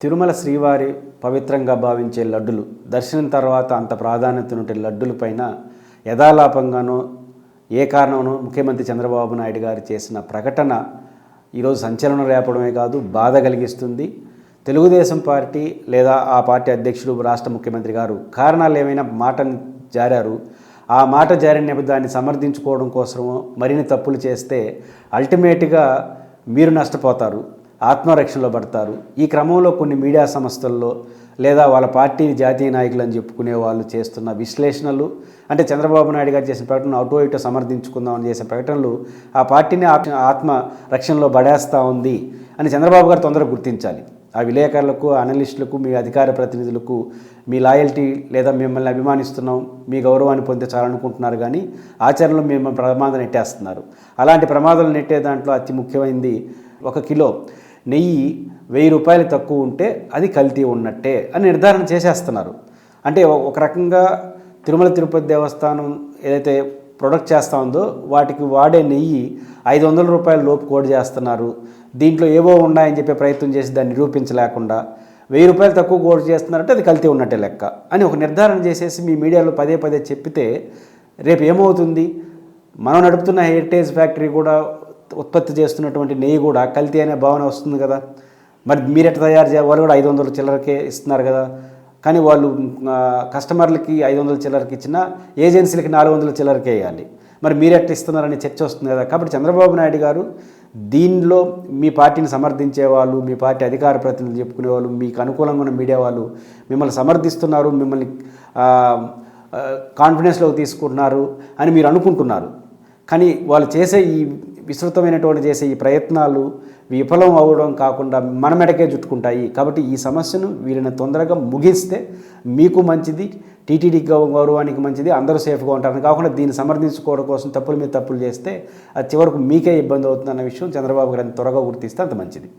తిరుమల శ్రీవారి పవిత్రంగా భావించే లడ్డులు దర్శనం తర్వాత అంత ప్రాధాన్యత లడ్డులపైన లడ్డుల పైన యథాలాపంగానో ఏ కారణంనో ముఖ్యమంత్రి చంద్రబాబు నాయుడు గారు చేసిన ప్రకటన ఈరోజు సంచలనం రేపడమే కాదు బాధ కలిగిస్తుంది. తెలుగుదేశం పార్టీ లేదా ఆ పార్టీ అధ్యక్షుడు రాష్ట్ర ముఖ్యమంత్రి గారు కారణాలు ఏమైనా మాటను జారారు. ఆ మాట జారిన నేపథ్యాన్ని సమర్థించుకోవడం కోసమో మరిన్ని తప్పులు చేస్తే అల్టిమేట్గా మీరు నష్టపోతారు. ఆత్మరక్షణలో పడతారు. ఈ క్రమంలో కొన్ని మీడియా సంస్థల్లో లేదా వాళ్ళ పార్టీ జాతీయ నాయకులు అని చెప్పుకునే వాళ్ళు చేస్తున్న విశ్లేషణలు అంటే చంద్రబాబు నాయుడు గారు చేసిన ప్రకటన అటో ఇటో సమర్థించుకుందామని చేసే ప్రకటనలు ఆ పార్టీని ఆత్మ ఆత్మ రక్షణలో పడేస్తూ ఉంది అని చంద్రబాబు గారు తొందరగా గుర్తించాలి. ఆ విలేకరులకు అనలిస్టులకు మీ అధికార ప్రతినిధులకు మీ లాయల్టీ లేదా మిమ్మల్ని అభిమానిస్తున్నాం మీ గౌరవాన్ని పొందే చాలనుకుంటున్నారు కానీ ఆచరణలో మిమ్మల్ని ప్రమాదం నెట్టేస్తున్నారు. అలాంటి ప్రమాదాలు నెట్టే దాంట్లో అతి ముఖ్యమైనది ఒక కిలో. నెయ్యి వెయ్యి రూపాయలు తక్కువ ఉంటే అది కల్తీ ఉన్నట్టే అని నిర్ధారణ చేసేస్తున్నారు. అంటే ఒక రకంగా తిరుమల తిరుపతి దేవస్థానం ఏదైతే ప్రొడక్ట్ చేస్తూ ఉందో వాటికి వాడే నెయ్యి ఐదు వందల రూపాయల లోపు కోడ్ చేస్తున్నారు. దీంట్లో ఏవో ఉన్నాయని చెప్పే ప్రయత్నం చేసి దాన్ని నిరూపించలేకుండా వెయ్యి రూపాయలు తక్కువ కోడ్ చేస్తున్నారంటే అది కల్తీ ఉన్నట్టే లెక్క అని ఒక నిర్ధారణ చేసేసి మీ మీడియాలో పదే పదే చెప్పితే రేపు ఏమవుతుంది? మనం నడుపుతున్న హెరిటేజ్ ఫ్యాక్టరీ కూడా ఉత్పత్తి చేస్తున్నటువంటి నెయ్యి కూడా కల్తీ అనే భావన వస్తుంది కదా. మరి మీరు ఎట్లా తయారు చేయాలి వాళ్ళు కూడా ఐదు వందల చిల్లరకే ఇస్తున్నారు కదా. కానీ వాళ్ళు కస్టమర్లకి ఐదు వందల చిల్లరకి ఇచ్చిన ఏజెన్సీలకి నాలుగు వందల చిల్లరకే వేయాలి మరి మీరు ఎట్లా ఇస్తున్నారని చర్చ వస్తుంది కదా. కాబట్టి చంద్రబాబు నాయుడు గారు దీనిలో మీ పార్టీని సమర్థించే వాళ్ళు మీ పార్టీ అధికార ప్రతినిధులు చెప్పుకునే వాళ్ళు మీకు అనుకూలంగా ఉన్న మీడియా వాళ్ళు మిమ్మల్ని సమర్థిస్తున్నారు మిమ్మల్ని కాన్ఫిడెన్స్లోకి తీసుకుంటున్నారు అని మీరు అనుకుంటున్నారు. కానీ వాళ్ళు చేసే ఈ విస్తృతమైనటువంటి చేసే ఈ ప్రయత్నాలు విఫలం అవ్వడం కాకుండా మన మెడకే చుట్టుకుంటాయి. కాబట్టి ఈ సమస్యను వీరిని తొందరగా ముగిస్తే మీకు మంచిది టీటీడీ గౌరవానికి మంచిది అందరూ సేఫ్గా ఉంటారని కాకుండా దీన్ని సమర్థించుకోవడం కోసం తప్పుల మీద తప్పులు చేస్తే అది చివరకు మీకే ఇబ్బంది అవుతుందన్న విషయం చంద్రబాబు గారిని త్వరగా గుర్తిస్తే అంత మంచిది.